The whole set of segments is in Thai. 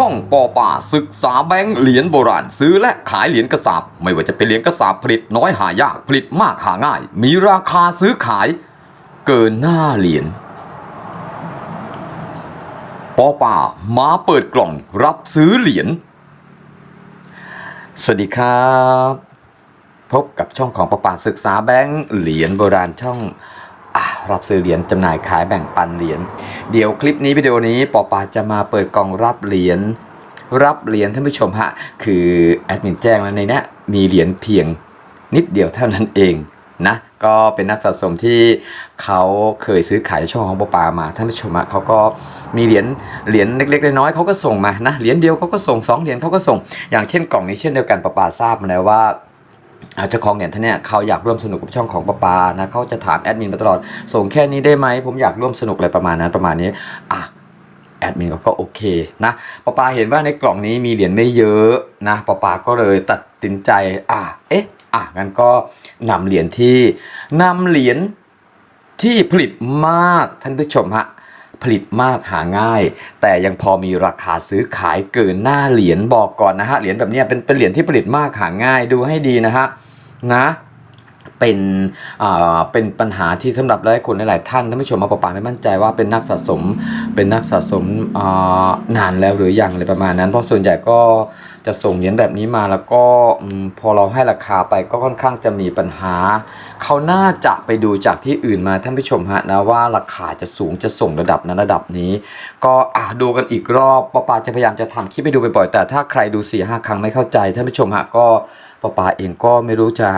ช่องปอป่าศึกษาแบงค์เหรียญโบราณซื้อและขายเหรียญกระสาบไม่ว่าจะเป็นเหรียญกระสาบผลิตน้อยหายากผลิตมากหาง่าย มีราคาซื้อขาย เกินหน้าเหรียญปอป่ามาเปิดกล่องรับซื้อเหรียญสวัสดีครับ พบกับช่องของประปาศึกษาแบงค์เหรียญโบราณช่อง รับซื้อเหรียญจำหน่ายขายแบ่งปันเหรียญเดี๋ยวคลิปนี้วิดีโอนี้ปอปาจะมาเปิดกล่องรับเหรียญรับเหรียญท่านผู้ชมฮะคือแอดมินแจ้งแล้วในเนี้ยมีเหรียญเพียงนิดเดียวเท่านั้นเองนะก็เป็นนักสะสมที่เขาเคยซื้อขายช่องของปอปามาท่านผู้ชมฮะเขาก็มีเหรียญเหรียญเล็กๆน้อยๆเขาก็ส่งมานะเหรียญเดียวเขาก็ส่งสองเหรียญเขาก็ส่ง อย่างเช่นกล่องนี้เช่นเดียวกันปอปาทราบมาแล้วว่า เจ้าของเหรียญท่านเนี่ยเขาอยากร่วมสนุกกับช่องของปาปานะเขาจะถามแอดมินมาตลอด ส่งแค่นี้ได้ไหมผมอยากร่วมสนุกอะไรประมาณนั้นประมาณนี้อะแอดมินก็ก็โอเคนะปาปาเห็นว่าในกล่องนี้มีเหรียญไม่เยอะนะปาปาก็เลยตัดสินใจอะเอ๊ะอะงั้นก็นำเหรียญที่นำเหรียญที่ผลิตมากท่านผู้ชมฮะ ผลิตมากหาง่าย แต่ยังพอมีราคาซื้อขายเกินหน้าเหรียญบอกก่อนนะฮะเหรียญแบบนี้เป็นเป็นเหรียญที่ผลิตมากหาง่ายดูให้ดีนะฮะนะเป็นอ่าเป็นปัญหาที่สำหรับหลายคนหลายท่านท่านผู้ชมมาประปาไม่มั่นใจว่าเป็นนักสะสมเป็นนักสะสมอ่านานแล้วหรือยังอะไรประมาณนั้น เพราะส่วนใหญ่ก็ จะส่งเหรียญแบบนี้มาแล้วก็พอเราให้ราคาไปก็ค่อนข้างจะมีปัญหา เขาน่าจะไปดูจากที่อื่นมาท่านผู้ชมฮะนะว่าราคาจะสูงจะส่งระดับนั้นระดับนี้ ก็อะดูกันอีกรอบปอปาจะพยายามจะทำคลิปไปดูบ่อยๆแต่ถ้าใครดู4ี่ห้าครั้งไม่เข้าใจท่านผู้ชมฮะก็ปอปาเองก็ไม่รู้จะ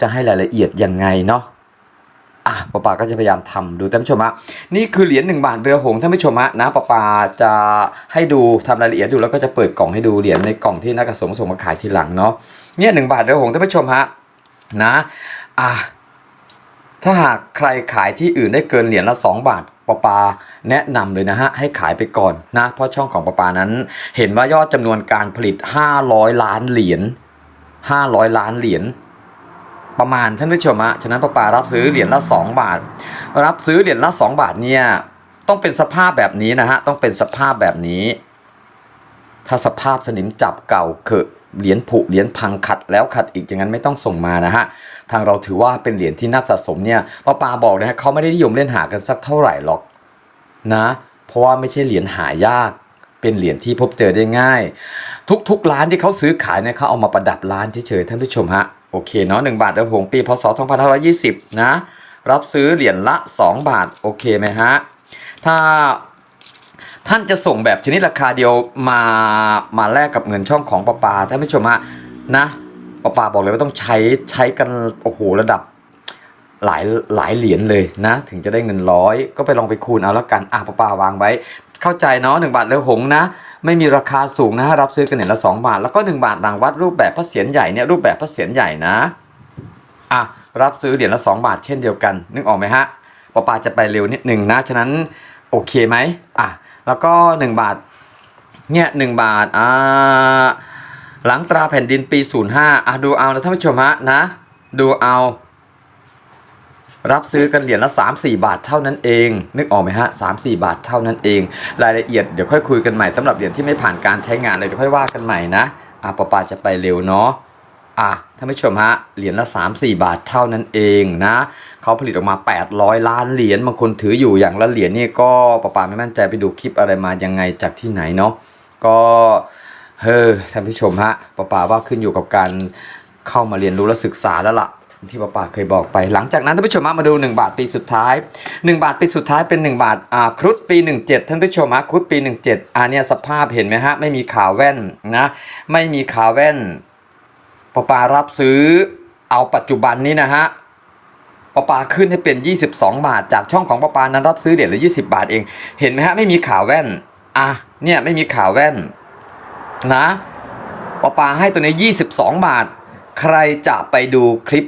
จะให้รายละเอียดยังไงเนาะ อะปอปาก็จะพยายามทำดูท่านผู้ชมฮะนี่คือเหรียญหนึ่งบาทเรือหงส์ท่านผู้ชมฮะนะปอปาจะให้ดูทำรายละเอียดดูแล้วก็จะเปิดกล่องให้ดูเหรียญในกล่องที่นักกระสงส่งมาขายทีหลังเนาะเนี่ยหนึ่งบาทเรือหงส์ท่านผู้ชมฮะนะอะถ้าหากใครขายที่อื่นได้เกินเหรียญละ 2 บาทปอปาแนะนำเลยนะฮะให้ขายไปก่อนนะเพราะช่องของปอปานั้น เห็นว่ายอดจำนวนการผลิต 500 ล้านเหรียญ500 ล้านเหรียญ ประมาณท่านผู้ชมฮะฉะนั้นปปารับซื้อเหรียญละ 2 บาท รับซื้อเหรียญละ 2 บาทเนี่ยต้องเป็นสภาพแบบนี้นะฮะต้องเป็นสภาพแบบนี้ ถ้าสภาพสนิมจับเก่าเขอะเหรียญผุเหรียญพังขัดแล้วขัดอีกอย่างนั้นไม่ต้องส่งมานะฮะทางเราถือว่าเป็นเหรียญที่นักสะสมเนี่ยป้าปาบอกนะฮะเขาไม่ได้นิยมเล่นหากันสักเท่าไหร่หรอกนะ เพราะว่าไม่ใช่เหรียญหายาก เป็นเหรียญที่พบเจอได้ง่าย ทุกๆร้านที่เขาซื้อขายเนี่ยเขาเอามาประดับร้านเฉยๆท่านผู้ชมฮะ โอเคเนาะหนึ่งบาทเดือนหงปีพศ2520 นะ รับซื้อเหรียญละ 2 บาท โอเคไหมฮะ ถ้าท่านจะส่งแบบชนิดราคาเดียวมามาแลกกับเงินช่องของปาปาท่านผู้ชมฮะนะปาปาบอกเลยว่าต้องใช้ใช้กันโอ้โหระดับหลายหลายเหรียญเลยนะ ถึงจะได้เงินร้อยก็ไปลองไปคูณเอาแล้วกันอะปาปาวางไว้ เข้าใจเนาะหนึ่งบาทเรือหงนะ ไม่มีราคาสูงนะรับซื้อกันเหรียญละสองบาท แล้วก็หนึ่งบาทรางวัดรูปแบบพระเศียรใหญ่เนี่ยรูปแบบพระเศียรใหญ่นะอะรับซื้อเหรียญละสองบาทเช่นเดียวกัน นึกออกไหมฮะปาปาจะไปเร็วนิดหนึ่งนะฉะนั้นโอเคไหมอะแล้วก็1บาทเนี่ยหบาทอ่าหลังตราแผ่นดินปี 05อะดูเอานะท่านผู้ชมฮะนะ ดูเอา รับซื้อกันเหรียญละ 3-4 บาทเท่านั้นเอง นึกออกไหมฮะ3-4บาทเท่านั้นเอง รายละเอียดเดี๋ยวค่อยคุยกันใหม่สำหรับเหรียญที่ไม่ผ่านการใช้งานเลยเดี๋ยวค่อยว่ากันใหม่นะอะปอปาจะไปเร็วเนาะอะท่านผู้ชมฮะเหรียญละ 3-4 บาทเท่านั้นเองนะเขาผลิตออกมา 800 ล้านเหรียญบางคนถืออยู่อย่างละเหรียญนี่ก็ปะปาไม่มั่นใจไปดูคลิปอะไรมายังไงจากที่ไหนเนาะก็เฮ้อท่านผู้ชมฮะปะปาว่าขึ้นอยู่กับการเข้ามาเรียนรู้และศึกษาแล้วล่ะ ที่ปะปาเคยบอกไป หลังจากนั้นท่านผู้ชมมาดู 1 บาทปีสุดท้าย 1 บาทปีสุดท้ายเป็น 1 บาทอ่าครุฑปี 17 ท่านผู้ชมฮะครุฑปี 17อ่าเนี่ยสภาพเห็นไหมฮะไม่มีขาแว่นนะไม่มีขาแว่นปอปารับซื้อเอาปัจจุบันนี้นะฮะปอปาขึ้นให้เป็น 22 บาท จากช่องของปอปานั้นรับซื้อเหรียญละ20 บาทเอง เห็นไหมฮะไม่มีขาแว่น อะ เนี่ยไม่มีขาแว่น นะปอปาให้ตัวนี้ 22 บาท ใครจะไปดูคลิป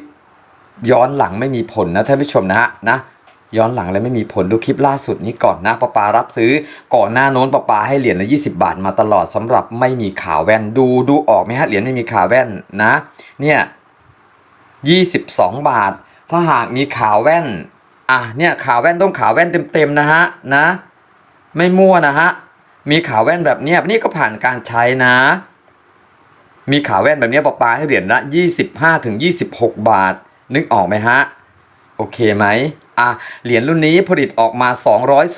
ย้อนหลังไม่มีผลนะท่านผู้ชมนะฮะนะย้อนหลังเลยไม่มีผลดูคลิปล่าสุดนี้ก่อนนะปอปารับซื้อก่อนหน้าโน้นปอปาให้เหรียญละ20 บาทมาตลอดสำหรับไม่มีขาแว่นดูดูออกไหมฮะเหรียญไม่มีขาแว่นนะเนี่ย22 บาท ถ้าหากมีขาแว่นอะเนี่ยขาแว่นต้องขาแว่นเต็มๆนะฮะนะ ไม่มั่วนะฮะมีขาแว่นแบบเนี้ยนี่ก็ผ่านการใช้นะ มีขาแว่นแบบเนี้ยปอปาให้เหรียญละ25ถึง26 บาท นึกออกไหมฮะ โอเคไหมอะเหรียญรุ่นนี้ผลิตออกมา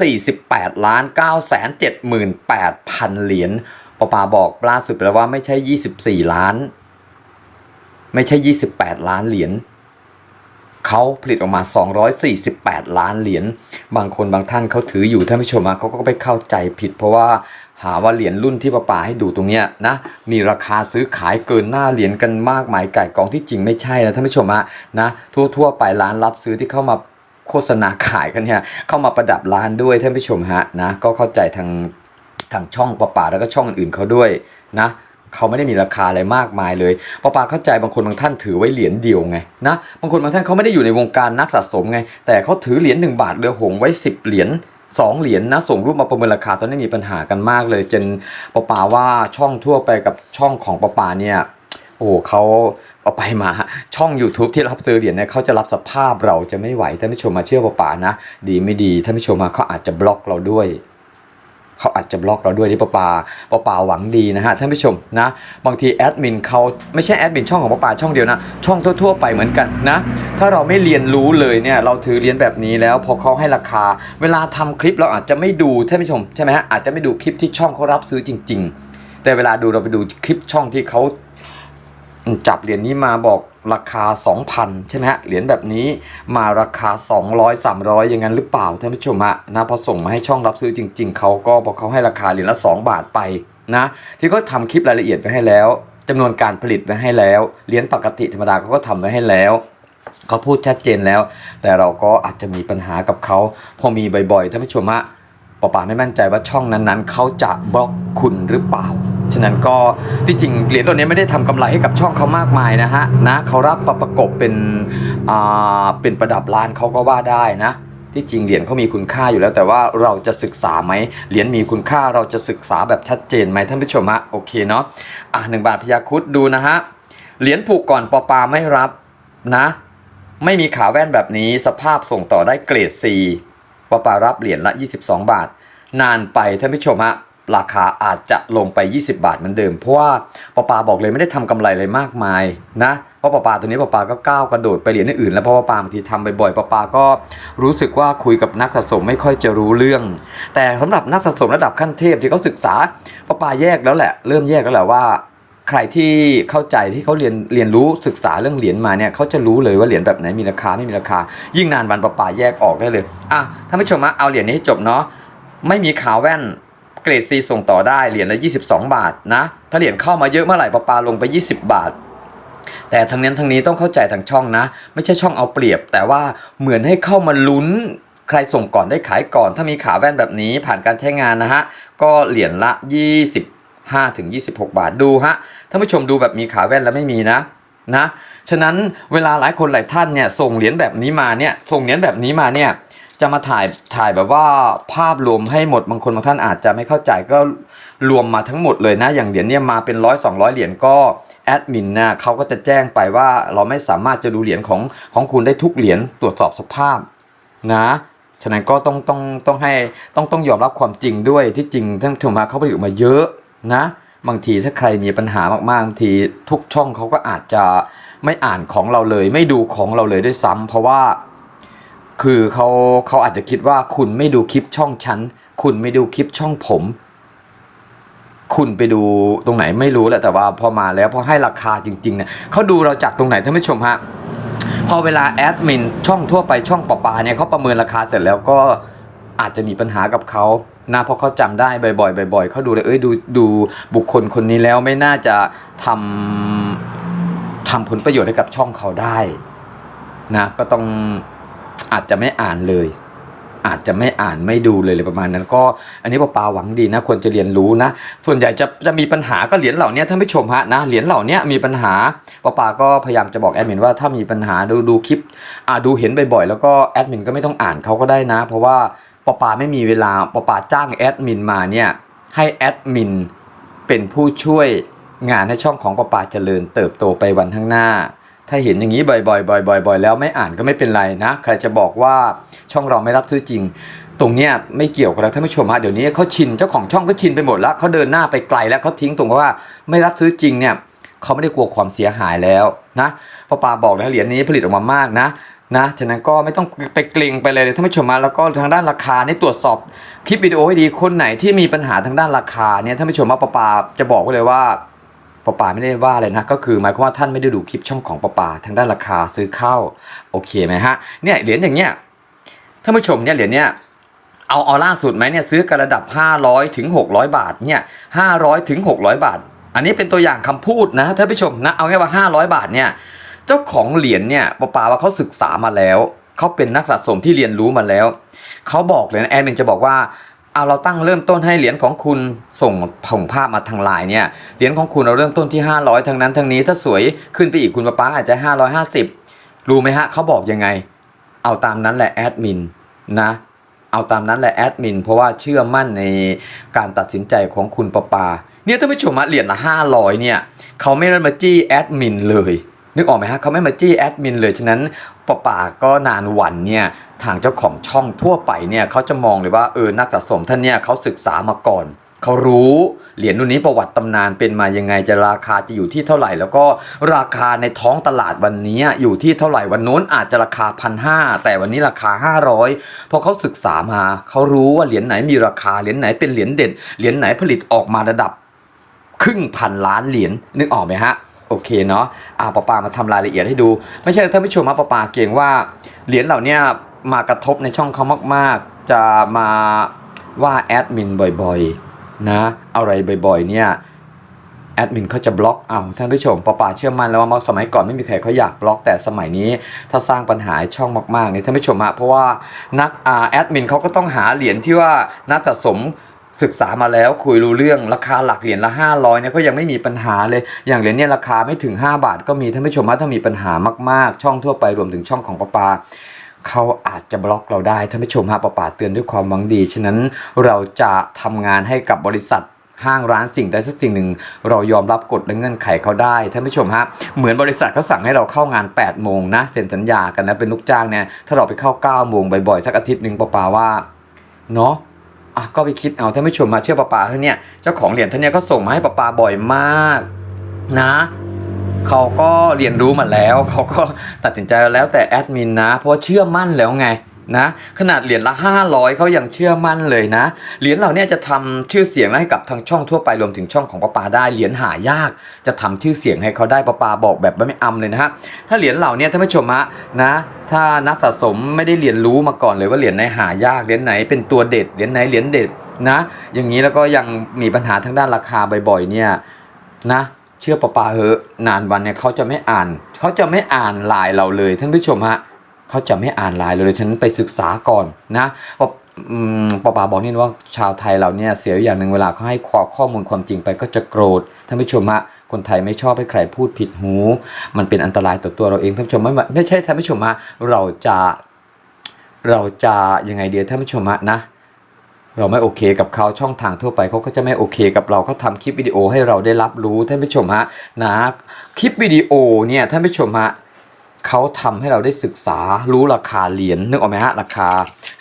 248ล้าน9 7 8พันเหรียญปอปาบอกล่าสุดไปแล้วว่าไม่ใช่ 24 ล้าน ไม่ใช่ 28 ล้านเหรียญเขาผลิตออกมา 248 ล้านเหรียญ บางคนบางท่านเขาถืออยู่ท่านผู้ชมเขาก็ไปเข้าใจผิด เพราะว่า หาว่าเหรียญรุ่นที่ประปาให้ดูตรงเนี้ยนะมีราคาซื้อขายเกินหน้าเหรียญกันมากมายไก่กองที่จริงไม่ใช่นะท่านผู้ชมอะนะทั่วๆไปร้านรับซื้อที่เข้ามาโฆษณาขายกันเนี่ยเข้ามาประดับร้านด้วยท่านผู้ชมฮะนะก็เข้าใจทางทางช่องประปาแล้วก็ช่องอื่นๆเขาด้วยนะเขาไม่ได้มีราคาอะไรมากมายเลยปอปาเข้าใจบางคนบางท่านถือไว้เหรียญเดียวไงนะ บางคนบางท่านเขาไม่ได้อยู่ในวงการนักสะสมไง แต่เขาถือเหรียญหนึ่งบาทเรือหงไว้สิบเหรียญ สองเหรียญนะส่งรูปมาประเมินราคาตอนนี้มีปัญหากันมากเลย จนปะปาว่าช่องทั่วไปกับช่องของปะปาเนี่ยโอ้โหเขาเอาไปมาช่อง YouTube ที่รับซื้อเหรียญเนี่ยเขาจะรับสภาพเราจะไม่ไหวท่านผู้ชมมาเชื่อปะปานะ ดีไม่ดีท่านผู้ชมมาเขาอาจจะบล็อกเราด้วย เขาอาจจะบล็อกเราด้วยนี่ปะปาปะปาหวังดีนะฮะท่านผู้ชมนะบางทีแอดมินเขาไม่ใช่แอดมินช่องของปะปาช่องเดียวนะ ช่องทั่วๆไปเหมือนกันนะถ้าเราไม่เรียนรู้เลยเนี่ยเราถือเรียนแบบนี้แล้ว พอเขาให้ราคา เวลาทำคลิปเราอาจจะไม่ดูท่านผู้ชมใช่ไหมฮะอาจจะไม่ดูคลิปที่ช่องเขารับซื้อจริง ๆ แต่เวลาดูเราไปดูคลิปช่องที่เขา จับเหรียญนี้มาบอกราคา 2,000 ใช่ไหมฮะ เหรียญแบบนี้มาราคา 200 300 อย่างนั้นหรือเปล่าท่านผู้ชมฮะนะพอส่งมาให้ช่องรับซื้อจริง ๆ เขาก็บอกเขาให้ราคาเหรียญละ 2 บาทไปนะ ที่เขาทำคลิปรายละเอียดไปให้แล้วจำนวนการผลิตไว้ให้แล้ว เหรียญปกติธรรมดาเขาก็ทำไว้ให้แล้วเขาพูดชัดเจนแล้ว แต่เราก็อาจจะมีปัญหากับเขาพอมีบ่อยๆท่านผู้ชมฮะปอป่าไม่มั่นใจว่าช่องนั้นๆเขาจะบล็อกคุณหรือเปล่า ฉะนั้นก็ที่จริงเหรียญตัวนี้ไม่ได้ทำกำไรให้กับช่องเขามากมายนะฮะนะเขารับประประกบเป็นอ่าเป็นประดับร้านเขาก็ว่าได้นะที่จริงเหรียญเขามีคุณค่าอยู่แล้ว แต่ว่าเราจะศึกษาไหมเหรียญมีคุณค่าเราจะศึกษาแบบชัดเจนไหมท่านผู้ชมฮะโอเคเนาะอะหนึ่งบาทพยาคุดดูนะฮะเหรียญผูกก่อนปอปาไม่รับนะ ไม่มีขาแว่นแบบนี้สภาพส่งต่อได้เกรด C ปอปารับเหรียญละ 22 บาท นานไปท่านผู้ชมฮะ ราคาอาจจะลงไป 20 บาทเหมือนเดิม เพราะว่าปอปาบอกเลยไม่ได้ทำกำไรเลยมากมายนะเพราะปอปาตัวนี้ปอปาก็ก้าวกระโดดไปเหรียญอื่นแล้วเพราะปอปาบางทีทำบ่อยๆปอปาก็รู้สึกว่าคุยกับนักสะสมไม่ค่อยจะรู้เรื่อง แต่สำหรับนักสะสมระดับขั้นเทพที่เขาศึกษาปอปาแยกแล้วแหละ เริ่มแยกแล้วแหละว่าใครที่เข้าใจที่เขาเรียนเรียนรู้ศึกษาเรื่องเหรียญมาเนี่ยเขาจะรู้เลยว่าเหรียญแบบไหนมีราคาไม่มีราคา ยิ่งนานวันประปาแยกออกได้เลยอะท่านผู้ชมมาเอาเหรียญนี้ให้จบเนาะไม่มีขาแว่น รดซีส่งต่อได้เหรียญละ 22 บาทนะ ถ้าเหรียญเข้ามาเยอะเมื่อไหร่ประปาลงไป 20 บาท แต่ทั้งนี้ทั้งนี้ต้องเข้าใจทางช่องนะ ไม่ใช่ช่องเอาเปรียบ แต่ว่าเหมือนให้เข้ามาลุ้นใครส่งก่อนได้ขายก่อน ถ้ามีขาแว่นแบบนี้ผ่านการใช้งานนะฮะ ก็เหรียญละ 25ถึง26 บาทดูฮะท่านผู้ชมดูแบบมีขาแว่นแล้วไม่มีนะนะ ฉะนั้นเวลาหลายคนหลายท่านเนี่ยส่งเหรียญแบบนี้มาเนี่ยส่งเหรียญแบบนี้มาเนี่ย จะมาถ่ายถ่ายแบบว่าภาพรวมให้หมดบางคนบางท่านอาจจะไม่เข้าใจก็รวมมาทั้งหมดเลยนะ อย่างเหรียญเนี่ยมาเป็นร้อยสองร้อยเหรียญก็แอดมินนะเขาก็จะแจ้งไปว่าเราไม่สามารถจะดูเหรียญของของคุณได้ทุกเหรียญตรวจสอบสภาพนะฉะนั้นก็ต้องต้องต้องให้ต้องต้องยอมรับความจริงด้วยที่จริงทั้งชมมาเขาผลิตมาเยอะนะ บางทีถ้าใครมีปัญหามากๆบางทีทุกช่องเขาก็อาจจะไม่อ่านของเราเลย ไม่ดูของเราเลยด้วยซ้ำเพราะว่า คือเขาเขาอาจจะคิดว่าคุณไม่ดูคลิปช่องฉัน คุณไม่ดูคลิปช่องผม คุณไปดูตรงไหนไม่รู้แหละแต่ว่าพอมาแล้วพอให้ราคาจริงๆเนี่ยเขาดูเราจากตรงไหนท่านผู้ชมฮะพอเวลาแอดมินช่องทั่วไปช่องปอปาเนี่ยเขาประเมินราคาเสร็จแล้วก็อาจจะมีปัญหากับเขานะเพราะเขาจำได้บ่อยๆบ่อยๆเขาดูเลยเอ้ยดูดูบุคคลคนนี้แล้วไม่น่าจะทำทำผลประโยชน์ให้กับช่องเขาได้นะก็ต้อง อาจจะไม่อ่านเลย อาจจะไม่อ่านไม่ดูเลยเลยประมาณนั้น ก็อันนี้ปอปาหวังดีนะควรจะเรียนรู้นะ ส่วนใหญ่จะจะมีปัญหาก็เหรียญเหล่านี้ท่านผู้ชมฮะนะเหรียญเหล่านี้มีปัญหาปอปาก็พยายามจะบอกแอดมินว่าถ้ามีปัญหาดูดูคลิปอ่าดูเห็นบ่อยๆแล้วก็แอดมินก็ไม่ต้องอ่านเขาก็ได้นะ เพราะว่าปอปาไม่มีเวลาปอปาจ้างแอดมินมาเนี่ยให้แอดมินเป็นผู้ช่วยงานให้ช่องของปอปาเจริญเติบโตไปวันข้างหน้า ถ้าเห็นอย่างนี้บ่อยๆบ่อยๆบ่อยๆแล้วไม่อ่านก็ไม่เป็นไรนะ ใครจะบอกว่าช่องเราไม่รับซื้อจริง ตรงเนี้ยไม่เกี่ยวกับเราท่านผู้ชมฮะเดี๋ยวนี้เขาชินเจ้าของช่องก็ชินไปหมดแล้วเขาเดินหน้าไปไกลแล้วเขาทิ้งตรงว่าไม่รับซื้อจริงเนี่ยเขาไม่ได้กลัวความเสียหายแล้วนะพราะปาบอกนะเหรียญนี้ผลิตออกมามากนะนะฉะนั้นก็ไม่ต้องไปเกรงไปเลยท่านผู้ชมฮะแล้วก็ทางด้านราคานี่ตรวจสอบคลิปวิดีโอให้ดีคนไหนที่มีปัญหาทางด้านราคาเนี่ยท่านผู้ชมว่าปาปาจะบอกไว้เลยว่า ปาปาไม่ได้ว่าเลยนะก็คือหมายความว่าท่านไม่ได้ดูคลิปช่องของปาปาทางด้านราคาซื้อเข้าโอเคไหมฮะเนี่ยเหรียญอย่างเงี้ยท่านผู้ชมเนี่ยเหรียญเนี้ยเอาเอล่าสุดไหมเนี่ยซื้อกันระดับ 500ถึง600 บาทเนี่ย500ถึง600 บาท อันนี้เป็นตัวอย่างคำพูดนะท่านผู้ชมนะเอาง่ายว่า 500 บาทเนี่ยเจ้าของเหรียญเนี่ยปาปาว่าเขาศึกษามาแล้วเขาเป็นนักสะสมที่เรียนรู้มาแล้วเขาบอกเลยนะแอดมินจะบอกว่า เอาเราตั้งเริ่มต้นให้เหรียญของคุณส่งผงภาพมาทางไลน์เนี่ยเหรียญของคุณเราเริ่มต้นที่ 500ทั้งนั้นทั้งนี้ถ้าสวยขึ้นไปอีกคุณป้าป้าอาจจะ 550 รู้ไหมฮะเขาบอกยังไง เอาตามนั้นแหละแอดมินนะเอาตามนั้นแหละแอดมินเพราะว่าเชื่อมั่นในการตัดสินใจของคุณป้าป้าเนี่ยท่านผู้ชมเหรียญละ500เนี่ยเขาไม่ได้มาจี้แอดมินเลย นึกออกไหมฮะเขาไม่มาจี้แอดมินเลยฉะนั้นป้าป้าก็นานวันเนี่ย ทางเจ้าของช่องทั่วไปเนี่ยเขาจะมองเลยว่าเออนักสะสมท่านเนี่ยเขาศึกษามาก่อนเขารู้เหรียญรุ่นนี้ประวัติตำนานเป็นมายังไงจะราคาจะอยู่ที่เท่าไหร่ แล้วก็ราคาในท้องตลาดวันนี้อยู่ที่เท่าไหร่วันโน้นอาจจะราคาพันห้าแต่วันนี้ราคา 500เพราะเขาศึกษามาเขารู้ว่าเหรียญไหนมีราคาเหรียญไหนเป็นเหรียญเด่นเหรียญไหนผลิตออกมาระดับ ครึ่งพันล้านเหรียญนึกออกไหมฮะโอเคเนาะอ่าปาปามาทำรายละเอียดให้ดู ไม่ใช่ท่านผู้ชมมาปาปาเก่งว่าเหรียญเหล่านี้ มากระทบในช่องเขามาก ๆ จะมาว่าแอดมินบ่อยๆนะอะไรบ่อยๆเนี่ยแอดมินเขาจะบล็อกเอาท่านผู้ชมปาปาเชื่อมั่นแล้วว่าสมัยก่อนไม่มีใครเขาอยากบล็อก แต่สมัยนี้ถ้าสร้างปัญหาช่องมากๆเนี่ยท่านผู้ชมอะเพราะว่านักแอดมินเขาก็ต้องหาเหรียญที่ว่านักสะสมศึกษามาแล้วคุยรู้เรื่องราคาหลักเหรียญละ 500เนี่ยก็ยังไม่มีปัญหาเลย อย่างเหรียญเนี่ยราคาไม่ถึง 5 บาท ก็มีท่านผู้ชมว่าถ้ามีปัญหามากๆ ช่องทั่วไปรวมถึงช่องของปาปา เขาอาจจะบล็อกเราได้ท่านผู้ชมฮะประปาเตือนด้วยความหวังดี ฉะนั้นเราจะทำงานให้กับบริษัทห้างร้านสิ่งใดสักสิ่งหนึ่ง เรายอมรับกฎและเงื่อนไขเขาได้ท่านผู้ชมฮะเหมือนบริษัทเขาสั่งให้เราเข้างาน8ปดโมงนะเซ็นสัญญากันนะเป็นลูกจ้างเนี่ยถ้าเราไปเข้า9ก้าโมงบ่อยๆสักอาทิตย์หนึ่งประปาว่าเนาะอะก็ไปคิดเอาท่านผู้ชมมาเชื่อประปาเท่าเนี่ยเจ้าของเหรียญท่านเนี่ยก็ส่งมาให้ประปาบ่อยมากนะ เขาก็เรียนรู้มาแล้ว เขาก็ตัดสินใจแล้วแต่แอดมินนะ เพราะเชื่อมั่นแล้วไงนะขนาดเหรียญละ 500เขายังเชื่อมั่นเลยนะ เหรียญเหล่านี้จะทำชื่อเสียงให้กับทางช่องทั่วไปรวมถึงช่องของป้าปาได้ เหรียญหายาก จะทำชื่อเสียงให้เขาได้ป้าปาบอกแบบไม่อำเลยนะฮะ ถ้าเหรียญเหล่านี้ท่านผู้ชมฮะนะ ถ้านักสะสมไม่ได้เรียนรู้มาก่อนเลยว่าเหรียญไหนหายาก เหรียญไหนเป็นตัวเด็ด เหรียญไหนเหรียญเด็ดนะ อย่างนี้แล้วก็ยังมีปัญหาทางด้านราคาบ่อยๆเนี่ยนะ เชื่อปะปาเหอะนานวันเนี่ยเขาจะไม่อ่าน เขาจะไม่อ่านไลน์เราเลยท่านผู้ชมฮะเขาจะไม่อ่านไลน์เราเลยฉันไปศึกษาก่อนนะปะปะปาบอกนี่ว่าชาวไทยเราเนี่ยเสียอย่างหนึ่งเวลาเขาให้ข้อข้อมูลความจริงไปก็จะโกรธท่านผู้ชมฮะคนไทยไม่ชอบให้ใครพูดผิดหู มันเป็นอันตรายต่อตัวเราเองท่านผู้ชมไม่ไม่ใช่ท่านผู้ชมฮะเราจะเราจะยังไงเดียวท่านผู้ชมฮะนะ เราไม่โอเคกับเขาช่องทางทั่วไปเขาก็จะไม่โอเคกับเราเขาทำคลิปวิดีโอให้เราได้รับรู้ท่านผู้ชมฮะนะคลิปวิดีโอเนี่ยท่านผู้ชมฮะเขาทำให้เราได้ศึกษารู้ราคาเหรียญนึกออกไหมฮะราคา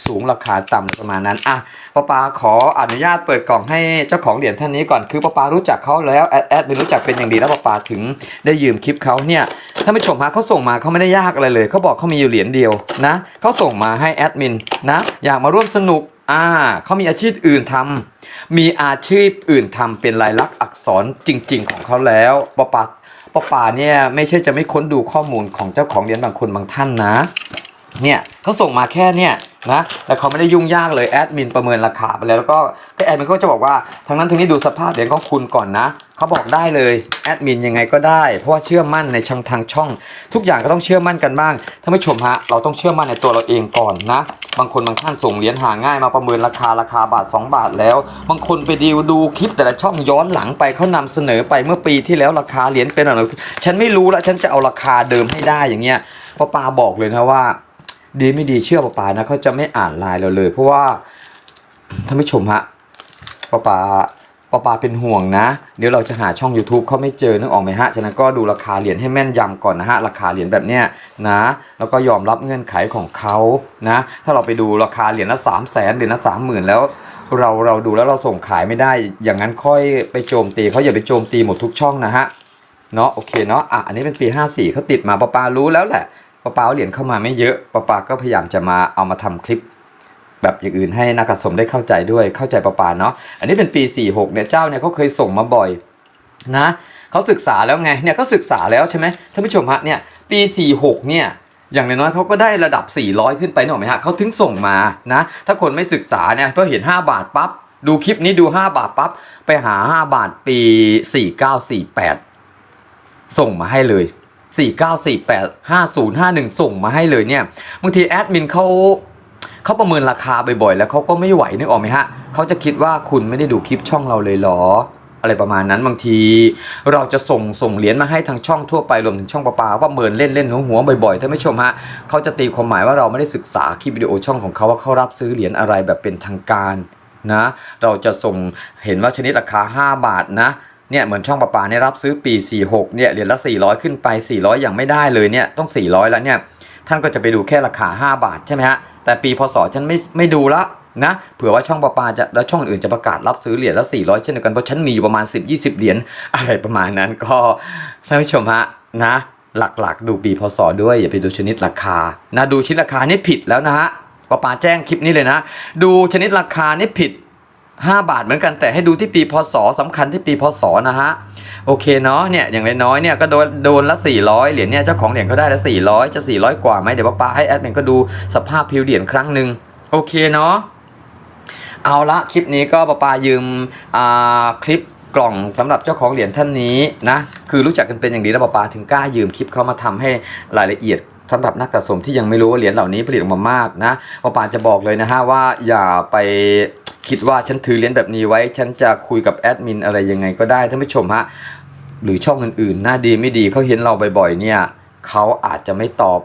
สูงราคาต่ำประมาณนั้นอะป้าปาขออนุญาตเปิดกล่องให้เจ้าของเหรียญท่านนี้ก่อนคือป้าปารู้จักเขาแล้วแอดแอดเป็นรู้จักเป็นอย่างดีแล้วป้าปาถึงได้ยืมคลิปเขาเนี่ยท่านผู้ชมฮะเขาส่งมาเขาไม่ได้ยากอะไรเลยเขาบอกเขามีอยู่เหรียญเดียวนะเขาส่งมาให้แอดมินนะอยากมาร่วมสนุก อ่าเขามีอาชีพอื่นทำมีอาชีพอื่นทำเป็นลายลักษณ์อักษรจริง ๆ ของเขาแล้วปะปาปะปาเนี่ยไม่ใช่จะไม่ค้นดูข้อมูลของเจ้าของเหรียญบางคนบางท่านนะ เนี่ยเขาส่งมาแค่เนี่ยนะแล้วเขาไม่ได้ยุ่งยากเลยแอดมินประเมินราคาไปแล้วแล้วก็แอดมินก็จะบอกว่าทางนั้นทางนี้ดูสภาพเหรียญของคุณก่อนนะเขาบอกได้เลยแอดมินยังไงก็ได้ เพราะว่าเชื่อมั่นในช่างทางช่อง ทุกอย่างก็ต้องเชื่อมั่นกันบ้างท่านผู้ชมฮะเราต้องเชื่อมั่นในตัวเราเองก่อนนะ บางคนบางท่านส่งเหรียญหาง่ายมาประเมินราคาราคาบาท 2 บาทแล้ว บางคนไปดีลดูคลิปแต่ละช่องย้อนหลังไปเขานำเสนอไปเมื่อปีที่แล้วราคาเหรียญเป็นอะไรฉันไม่รู้ล้วฉันจะเอาราคาเดิมให้ได้อย่างเงี้ยพราะปาบอกเลยนะว่า ดีไม่ดีเชื่อปาปานะเขาจะไม่อ่านไลน์เราเลย เพราะว่าท่านผู้ชมฮะปาปาปอปาเป็นห่วงนะ เดี๋ยวเราจะหาช่อง YouTube เขาไม่เจอนึกออกไหมฮะฉะนั้นก็ดูราคาเหรียญให้แม่นยำก่อนนะฮะราคาเหรียญแบบเนี้ยนะ แล้วก็ยอมรับเงื่อนไขของเขานะ ถ้าเราไปดูราคาเหรียญละสามแสนเหรียญละสามหมื่นแล้วเราเราดูแล้วเราส่งขายไม่ได้ อย่างนั้นค่อยไปโจมตีเขาอย่าไปโจมตีหมดทุกช่องนะฮะเนาะโอเคเนาะอะอันนี้เป็นปี 54เขาติดมาปอปารู้แล้วแหละ ปอปาเอาเหรียญเข้ามาไม่เยอะปอปาก็พยายามจะมาเอามาทำคลิป แบบอย่างอื่นให้นักสะสมได้เข้าใจด้วยเข้าใจประปาเนาะอันนี้เป็นปี 46เนี่ยเจ้าเนี่ยเขาเคยส่งมาบ่อยนะเขาศึกษาแล้วไงเนี่ยก็ศึกษาแล้วใช่ไหมท่านผู้ชมฮะเนี่ยปี 46เนี่ยอย่างน้อยเขาก็ได้ระดับ 400 ขึ้นไปหน่อยไหมฮะเขาถึงส่งมานะ ถ้าคนไม่ศึกษาเนี่ยพอเห็น 5 บาทปั๊บดูคลิปนี้ดู 5 บาทปั๊บไปหา 5 บาทปี 4948 ส่งมาให้เลย 4948 5051 ส่งมาให้เลยเนี่ยบางทีแอดมินเขาเขาประเมินราคาบ่อยๆ แล้วเขาก็ไม่ไหวนึกออกไหมฮะเขาจะคิดว่าคุณไม่ได้ดูคลิปช่องเราเลยหรอ อะไรประมาณนั้นบางที เราจะส่งส่งเหรียญมาให้ทางช่องทั่วไปรวมถึงช่องประปาว่าเมินเล่นเล่นหัวหัวบ่อยๆท่านผู้ชมฮะเขาจะตีความหมายว่าเราไม่ได้ศึกษาคลิปวิดีโอช่องของเขาว่าเขารับซื้อเหรียญอะไรแบบเป็นทางการนะ เราจะส่งเห็นว่าชนิดราคา 5 บาทนะ เนี่ยเหมือนช่องประปาเนี่ยรับซื้อปี 46เนี่ยเหรียญละ 400 ขึ้นไป 400 อย่างไม่ได้เลยเนี่ยต้อง 400 แล้วเนี่ยท่านก็จะไปดูแค่ราคา 5 บาทใช่ไหมฮะแต่ปีพศฉันไม่ไม่ดูละนะเผื่อว่าช่องประปาจะแล้วช่องอื่นจะประกาศรับซื้อเหรียญละ 400 เช่นเดียวกันเพราะฉันมีอยู่ประมาณ 10-20 เหรียญอะไรประมาณนั้นก็ท่านผู้ชมฮะนะหลักๆ ดูปีพศด้วยอย่าไปดูชนิดราคานะดูชนิดราคานี่ผิดแล้วนะฮะประปาแจ้งคลิปนี้เลยนะ ดูชนิดราคานี่ผิด 5 บาทเหมือนกันแต่ให้ดูที่ปีพศสำคัญที่ปีพศนะฮะโอเคเนาะเนี่ยอย่างน้อยๆเนี่ยก็โดนโดนละ 400 เหรียญเนี่ยเจ้าของเหรียญเขาได้ละ400 จะ 400 กว่าไหมเดี๋ยวป้าให้แอดมินก็ดูสภาพพิวเหรียญครั้งหนึ่งโอเคเนาะเอาละคลิปนี้ก็ป้าปายืมอ่าคลิปกล่องสำหรับเจ้าของเหรียญท่านนี้นะคือรู้จักกันเป็นอย่างดีแล้วป้าปาถึงกล้ายืมคลิปเขามาทำให้รายละเอียดสำหรับนักสะสมที่ยังไม่รู้ว่าเหรียญเหล่านี้ผลิตออกมามากนะป้าปาจะบอกเลยนะฮะว่าอย่าไป คิดว่าฉันถือเหรียญแบบนี้ไว้ ฉันจะคุยกับแอดมินอะไรยังไงก็ได้ท่านผู้ชมฮะหรือช่องอื่นๆหน้าดีไม่ดีเขาเห็นเราบ่อยๆเนี่ยเขาอาจจะไม่ตอบ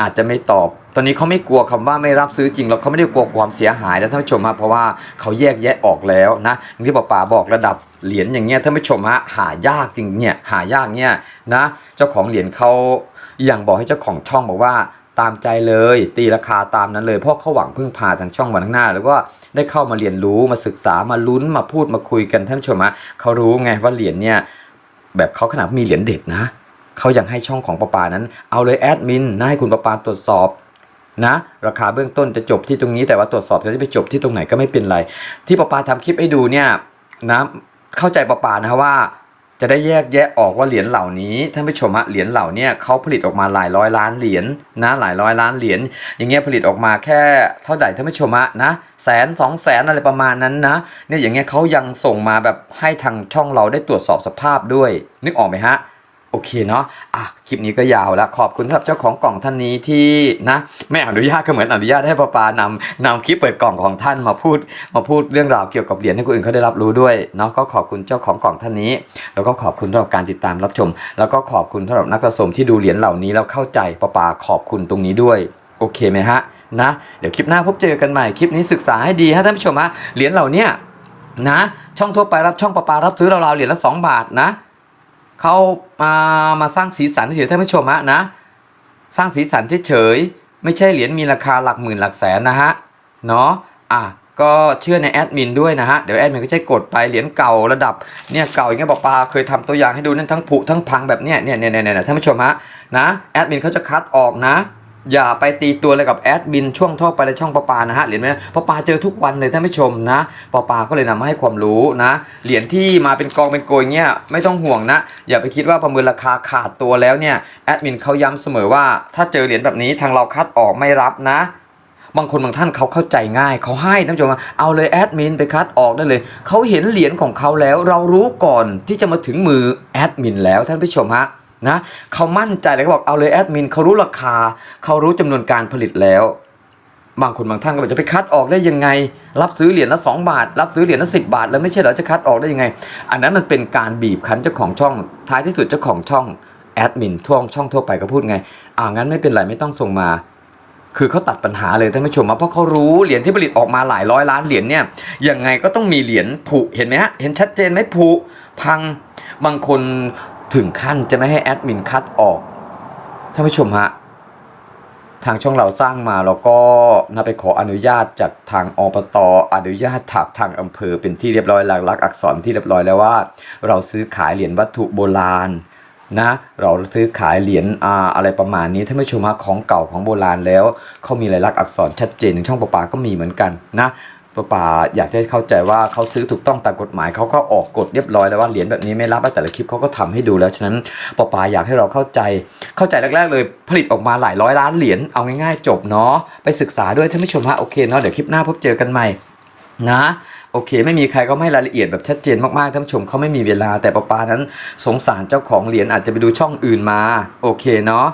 อาจจะไม่ตอบ ตอนนี้เขาไม่กลัวคำว่าไม่รับซื้อจริงหรอกเขาไม่ได้กลัวความเสียหายนะท่านผู้ชมฮะเพราะว่าเขาแยกแยะออกแล้วนะอย่างที่ป๋าป๋าบอกระดับเหรียญอย่างเงี้ยท่านผู้ชมฮะหายากจริงเนี่ยหายากเนี่ยนะ เจ้าของเหรียญเขาอย่างบอกให้เจ้าของช่องบอกว่า ตามใจเลย ตีราคาตามนั้นเลย เพราะเขาหวังพึ่งพาทางช่องวันข้างหน้า แล้วก็ได้เข้ามาเรียนรู้มาศึกษามาลุ้นมาพูดมาคุยกันท่านชมะเขารู้ไงว่าเหรียญเนี่ยแบบเขาขนาดมีเหรียญเด็ดนะเขายังให้ช่องของประปานั้น เอาเลยแอดมินนะให้คุณประปาตรวจสอบนะราคาเบื้องต้นจะจบที่ตรงนี้แต่ว่าตรวจสอบจะไปจบที่ตรงไหนก็ไม่เป็นไร ที่ประปาทำคลิปให้ดูเนี่ยนะเข้าใจประปานะว่า จะได้แยกแยะออกว่าเหรียญเหล่านี้ท่านผู้ชมฮะเหรียญเหล่านี้เขาผลิตออกมาหลายร้อยล้านเหรียญนะหลายร้อยล้านเหรียญอย่างเงี้ยผลิตออกมาแค่เท่าไหร่ท่านผู้ชมฮะนะแสนสองแสนอะไรประมาณนั้นนะเนี่ยอย่างเงี้ยเขายังส่งมาแบบให้ทางช่องเราได้ตรวจสอบสภาพด้วย นึกออกไหมฮะ โอเคเนาะ อะ คลิปนี้ก็ยาวแล้ว ขอบคุณสำหรับเจ้าของกล่องท่านนี้ที่นะไม่อนุญาตก็เหมือนอนุญาตให้ป้าปานำนำคลิปเปิดกล่องของท่านมาพูด มาพูดเรื่องราวเกี่ยวกับเหรียญให้คนอื่นเขาได้รับรู้ด้วยเนาะ ก็ขอบคุณเจ้าของกล่องท่านนี้ แล้วก็ขอบคุณสำหรับการติดตามรับชม แล้วก็ขอบคุณสำหรับนักสะสมที่ดูเหรียญเหล่านี้แล้วเข้าใจป้าปาขอบคุณตรงนี้ด้วย โอเคไหมฮะ นะ เดี๋ยวคลิปหน้าพบเจอกันใหม่ คลิปนี้ศึกษาให้ดีฮะท่านผู้ชมฮะ เหรียญเหล่านี้นะ ช่องทั่วไปรับช่องประปารับซื้อราวๆเหรียญละ2บาทนะ เขามามาสร้างสีสันเฉยๆท่านผู้ชมฮะนะ สร้างสีสันเฉยๆไม่ใช่เหรียญมีราคาหลักหมื่นหลักแสนนะฮะเนาะอะก็เชื่อในแอดมินด้วยนะฮะ เดี๋ยวแอดมินก็ใช้กดไปเหรียญเก่าระดับเนี่ยเก่าอย่างเงี้ยปอปาเคยทำตัวอย่างให้ดูนั่นทั้งผุทั้งพังแบบเนี้ยเนี่ยเนี่ยเนี่ยเนี่ยท่านผู้ชมฮะนะแอดมินเขาจะคัดออกนะ อย่าไปตีตัวเลยกับแอดมินช่วงท่อไปในช่องปอปานะฮะเหรียญไหมปอปาเจอทุกวันเลยท่านผู้ชมนะปอปาก็เลยนำมาให้ความรู้นะเหรียญที่มาเป็นกองเป็นโกยเงี้ยไม่ต้องห่วงนะ อย่าไปคิดว่าประเมินราคาขาดตัวแล้วเนี่ยแอดมินเขาย้ำเสมอว่า ถ้าเจอเหรียญแบบนี้ทางเราคัดออกไม่รับนะบางคนบางท่านเขาเข้าใจง่ายเขาให้ท่านผู้ชมเอาเลยแอดมินไปคัดออกได้เลยเขาเห็นเหรียญของเขาแล้ว เรารู้ก่อนที่จะมาถึงมือแอดมินแล้วท่านผู้ชมฮะ นะเขามั่นใจเลยเขาบอกเอาเลยแอดมินเขารู้ราคาเขารู้จำนวนการผลิตแล้ว บางคนบางท่านก็บอกจะไปคัดออกได้ยังไง รับซื้อเหรียญละ2บาท รับซื้อเหรียญละ10บาท แล้วไม่ใช่เหรอจะคัดออกได้ยังไง อันนั้นมันเป็นการบีบคั้นเจ้าของช่อง ท้ายที่สุดเจ้าของช่องแอดมินท่วงช่องทั่วไปก็พูดไงอ่างั้นไม่เป็นไรไม่ต้องส่งมา คือเขาตัดปัญหาเลยท่านผู้ชมอะเพราะเขารู้เหรียญที่ผลิตออกมาหลายร้อยล้านเหรียญเนี่ยยังไงก็ต้องมีเหรียญผุเห็นไหมฮะเห็นชัดเจนไหมผุพังบางคน ถึงขั้นจะไม่ให้แอดมินคัดออกท่านผู้ชมฮะทางช่องเราสร้างมาแล้วก็นะไปขออนุญาตจากทางอบตอนุญาตจากทางอำเภอเป็นที่เรียบร้อยหลักลักอักษรที่เรียบร้อยแล้วว่า เราซื้อขายเหรียญวัตถุโบราณนะเราซื้อขายเหรียญอาอะไรประมาณนี้ท่านผู้ชมฮะของเก่าของโบราณแล้วเขามีลายลักษณ์อักษรชัดเจนในช่องประปาก็มีเหมือนกันนะ ประปาอยากจะให้เข้าใจว่าเขาซื้อถูกต้องตามกฎหมายเขาก็ออกกฎเรียบร้อยแล้วว่าเหรียญแบบนี้ไม่รับแต่ละคลิปเขาก็ทำให้ดูแล้วฉะนั้นประปาอยากให้เราเข้าใจ เข้าใจแรกๆเลยผลิตออกมาหลายร้อยล้านเหรียญเอาง่ายๆ จบเนาะไปศึกษาด้วยท่านผู้ชมฮะโอเคเนาะเดี๋ยวคลิปหน้าพบเจอกันใหม่นะโอเค ไม่มีใครก็ไม่ให้รายละเอียดแบบชัดเจนมากๆท่านผู้ชมเขาไม่มีเวลาแต่ป้าปานั้นสงสารเจ้าของเหรียญอาจจะไปดูช่องอื่นมา โอเคเนาะ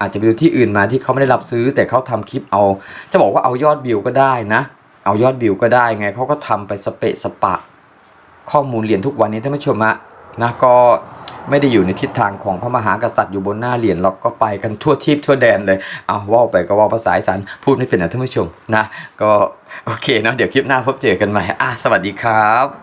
อาจจะไปดูที่อื่นมาที่เขาไม่ได้รับซื้อ แต่เขาทำคลิปเอา จะบอกว่าเอายอดวิวก็ได้นะ เอายอดวิวก็ได้ไงเขาก็ทำไปสเปะสปะ ข้อมูลเหรียญทุกวันนี้ท่านผู้ชมอะนะก็ไม่ได้อยู่ในทิศทางของพระมหากษัตริย์อยู่บนหน้าเหรียญเราก็ไปกันทั่วทิพย์ทั่วแดนเลยเอาว่าไปก็ว่าภาษาอีสานพูดไม่เป็นนะท่านผู้ชมนะ ก็โอเคเนาะเดี๋ยวคลิปหน้าพบเจอกันใหม่อะสวัสดีครับ